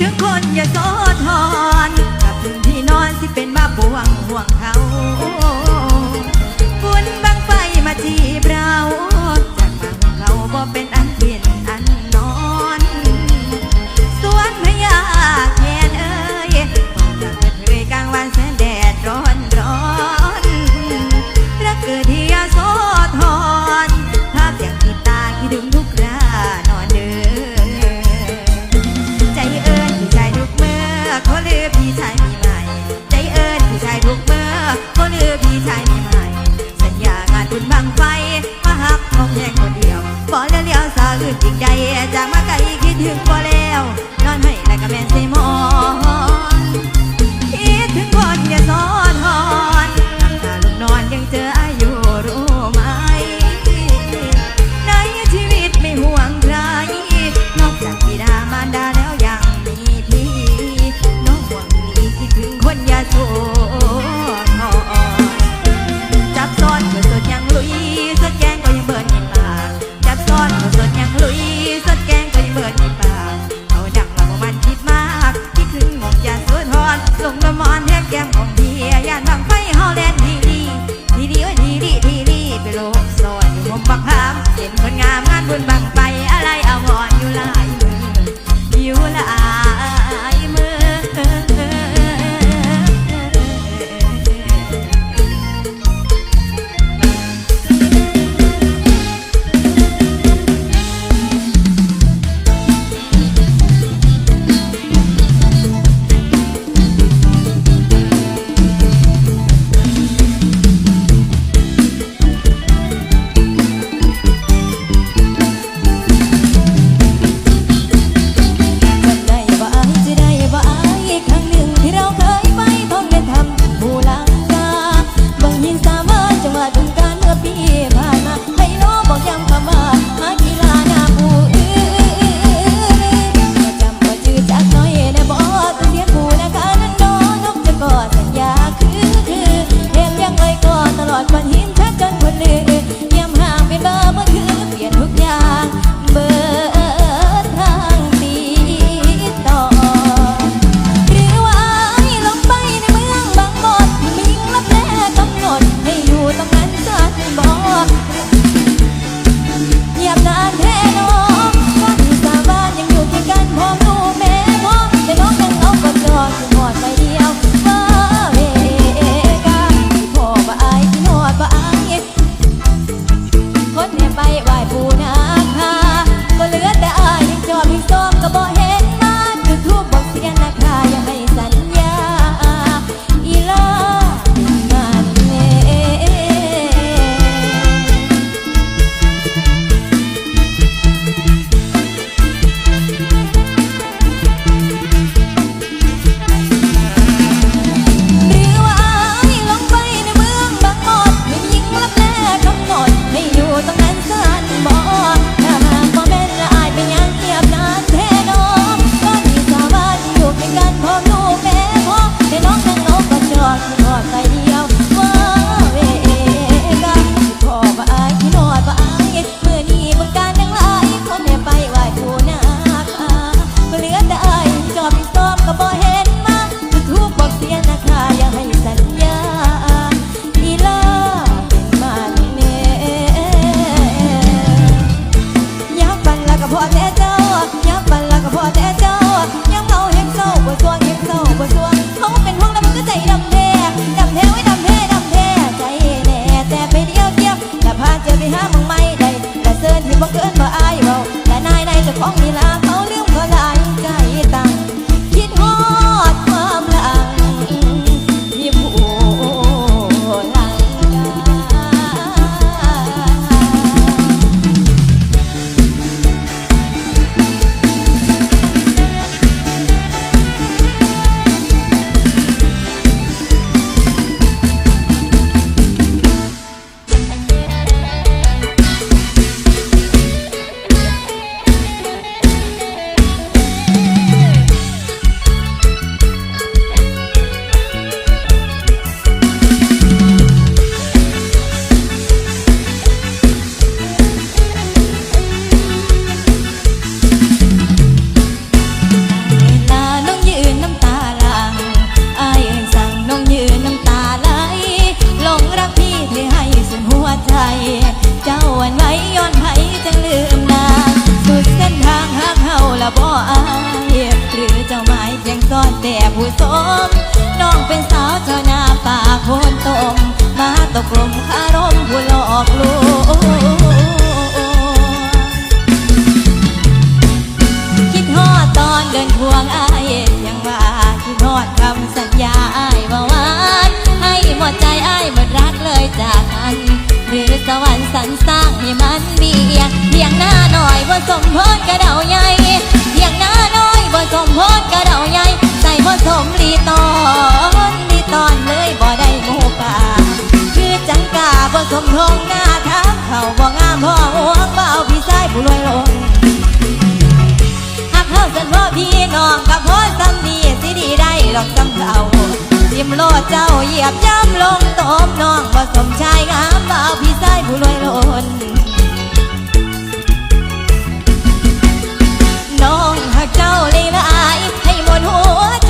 ถึงคนอย่าส จับซ้อนก็สดยังลุยสดแกงก็ยังเบิร์นในปากจับซ้อนก็สดยังลุยสดแกงก็ยังเบิร์นในปากเอาดังละบ่มันคิดมากคิดถึงหมกยาสุทอนลงละมอนแทบแก้มของเพียยานบางไฟเฮาแลนทีดีทีดีโอ้ยทีดีทีดีไปโลกซอยอยู่มุมบังคามเห็นคนงามงานบุญบัง คนแห่ไปไหว้ปูนา ยับบันละก็พอแต่เจ้ายังเมาเห็นเศร้าบ่สวงเห็นเศร้าบ่สวงเขาเป็นห่วงแล้วมันก็ใจดำแท้ดำแท้ไว้ดำแท้ดำแท้ใจแน่แต่ไปเดียวเดียวแต่พาเจอไปหามึงไม่ได้แต่เสิร์นที่บ่เกินบ่อายเบาแต่นายนายจ้าของนี่ลา ผู้สมน้องเป็นสาวชาวนาป่าโคนตมมาตกลมคารมผู้หลอกลวงคิดฮอดตอนเดินควงอายยังว่าคิดฮอดคำสัญญาอายว่าหวานให้หมดใจอายหมดรักเลยจากกันหรือสวรรค์สรรสร้างให้มันเบียงเพียงหน้าหน่อยบ่าสมพรกระเดาใหญ่เพียงหน้าน้อยบ่าสมพรกระเดาใหญ่ ใจบ่สมรีตอนลีตอนเลยบ่ได้หมูป่าคือจังกาบ่สมทองหน้าทางเขาบ่งามพ่อหัวเบาพี่ชายผู้รวยลงหากเฮาสันพ่อพี่น้องกับพ่อซ้ำดีสิดีได้หรอกซ้ำเขาทิมโลดเจ้าเหยียบย่ำลงตบน้องบ่สมชายงามเบาพี่ชายผู้รวยลงน้องหักเจ้าเลยละอาย หัวใจ